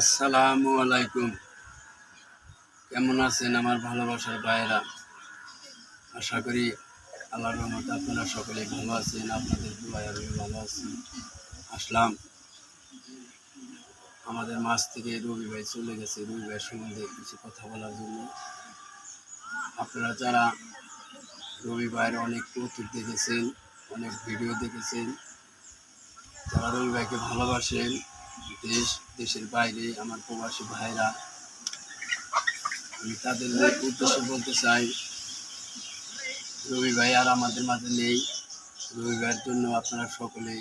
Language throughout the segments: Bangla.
আসসালামু আলাইকুম। কেমন আছেন আমার ভালোবাসার ভাইয়েরা? আশা করি আল্লাহ রহমতে আপনারা সকলে ভালো আছেন, আপনাদের আমি ভালো আছি। আসলাম। আমাদের মাছ থেকে রবি ভাই চলে গেছে, রবি ভাইয়ের সম্বন্ধে কিছু কথা বলার জন্য। আপনারা যারা রবি ভাইয়ের অনেক কৌতুক দেখেছেন, অনেক ভিডিও দেখেছেন, যারা রবি ভাইকে ভালোবাসেন দেশ, দেশের বাইরে আমার প্রবাসী ভাইরা, আমি তাদের উদ্দেশ্যে বলতে চাই, রবি ভাই আর আমাদের মাঝে নেই। রবি ভাইয়ের জন্য আপনারা সকলে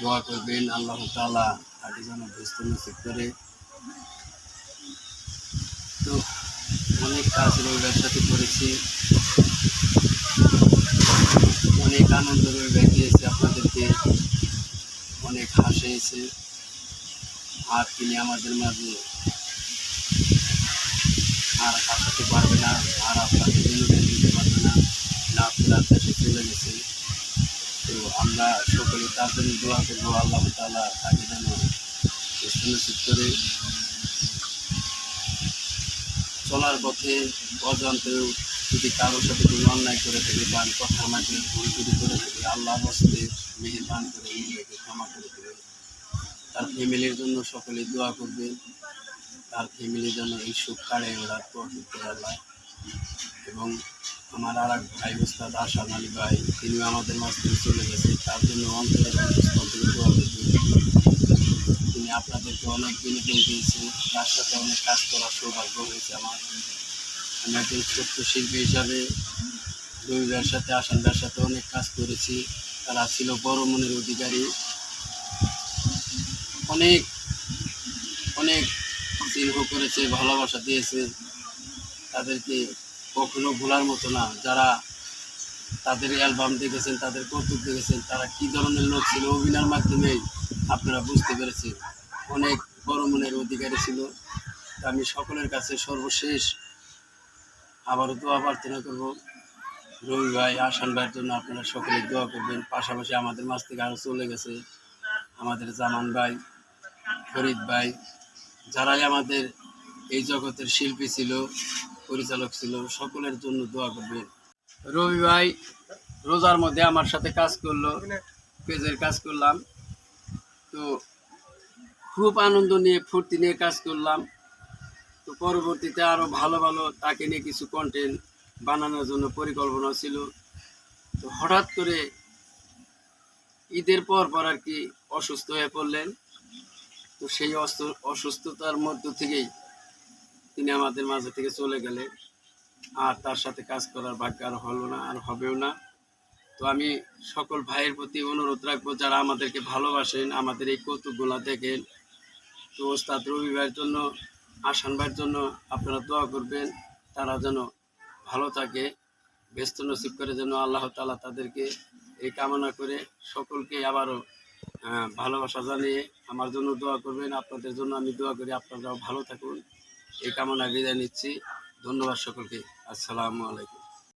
দোয়া করবেন, আল্লাহ তালা তাকে যেন ব্যস্ত নসিব করে। তো অনেক কাজ রবি ভাইয়ের সাথে করেছি। অনেক আনন্দ রবি ভাই দিয়েছে আপনাদেরকে। অনেক হাসিয়েছে আর তিনি আমাদের মাঝে আর হাসাতে পারবে না, আর আপনাকে বিনোদন দিতে পারবে না। না ফেরার দেশে চলে গেছে। তো আমরা সকলে তার জন্য দোয়া করব, আল্লাহ তালা তাকে যেন সুনিশ্চিত করে চলার পথে অজান্তেও যদি কারোর সাথে কোনো অন্যায় করে থাকে বা কথার মাঝে ভুল করে থাকে, আল্লাহ বসতে মেহেরবান করে নিজেকে ক্ষমা করে দেবে। তার ফ্যামিলির জন্য সকলে দোয়া করবে। তার ফ্যামিলির জন্য এই সুখ কাড়ে ওরা তৌফিক করে আল্লাহ। এবং আমার আর এক ভাই ওস্তাদ আশা আলী ভাই তিনিও আমাদের মাঝ থেকে চলে গেছে। তার জন্য অন্তরে থেকে দোয়া তিনি আপনাদেরকে অনেক বিনোদন দিয়েছেন। তার সাথে অনেক কাজ করার সৌভাগ্য হয়েছে আমার। আমি একজন ছোট্ট শিল্পী হিসাবে রবিবার সাথে, আসানদার সাথে অনেক কাজ করেছি। তারা ছিল বড় মনের অধিকারী। অনেক অনেক স্নেহ করেছে, ভালোবাসা দিয়েছে। তাদেরকে কখনো ভোলার মতো না। যারা তাদের অ্যালবাম দেখেছেন, তাদের কৌতুক দেখেছেন, তারা কি ধরনের লোক ছিল অভিনয়ের মাধ্যমেই আপনারা বুঝতে পেরেছেন। অনেক বড় মনের অধিকারী ছিল। আমি সকলের কাছে সর্বশেষ আবারও দোয়া প্রার্থনা করব। রবি ভাই আসান ভাইয়ের জন্য আপনারা সকলে দোয়া করবেন। পাশাপাশি আমাদের মাছ থেকে আরও চলে গেছে আমাদের জামান ভাই, ফরিদ ভাই, যারাই আমাদের এই জগতের শিল্পী ছিল, পরিচালক ছিল, সকলের জন্য দোয়া করবেন। রবি ভাই, রোজার মধ্যে আমার সাথে কাজ করল, পেজের কাজ করলাম। তো খুব আনন্দ নিয়ে, ফুর্তি নিয়ে কাজ করলাম। তো পরবর্তীতে আরও ভালো ভালো তাকে নিয়ে কিছু কন্টেন্ট বানানোর জন্য পরিকল্পনা ছিল। তো হঠাৎ করে ঈদের পর পর আর কি অসুস্থ হয়ে পড়লেন। তো সেই অসুস্থতার মধ্য থেকেই তিনি আমাদের মাঝে থেকে চলে গেলেন। আর তার সাথে কাজ করার ভাগ্য আর হলো না, আর হবেও না। তো আমি সকল ভাইয়ের প্রতি অনুরোধ রাখব, যারা আমাদেরকে ভালোবাসেন, আমাদের এই কৌতুকগুলা দেখেন। তো ওস্তাদ রবি ভাইয়ের জন্য আসান ভাইয়ের জন্য আপনারা দোয়া করবেন, তারা যেন ভালো থাকে, ব্যস্ত নসিব করে যেন আল্লাহ তালা তাদেরকে এই কামনা করে সকলকে আবারও ভালোবাসা জানিয়ে আমার জন্য দোয়া করবেন। আপনাদের জন্য আমি দোয়া করি আপনারাও ভালো থাকুন। এই কামনা বিদায় নিচ্ছি। ধন্যবাদ সকলকে। আসসালামু আলাইকুম।